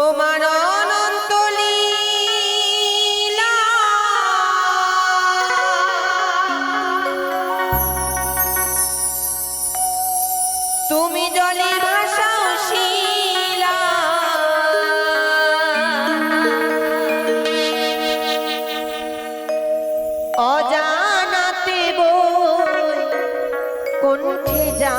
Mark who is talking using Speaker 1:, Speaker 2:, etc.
Speaker 1: তোমার অনন্ত তুমি জলে ভাষাও শিলা। অজানাতে বই কোন যা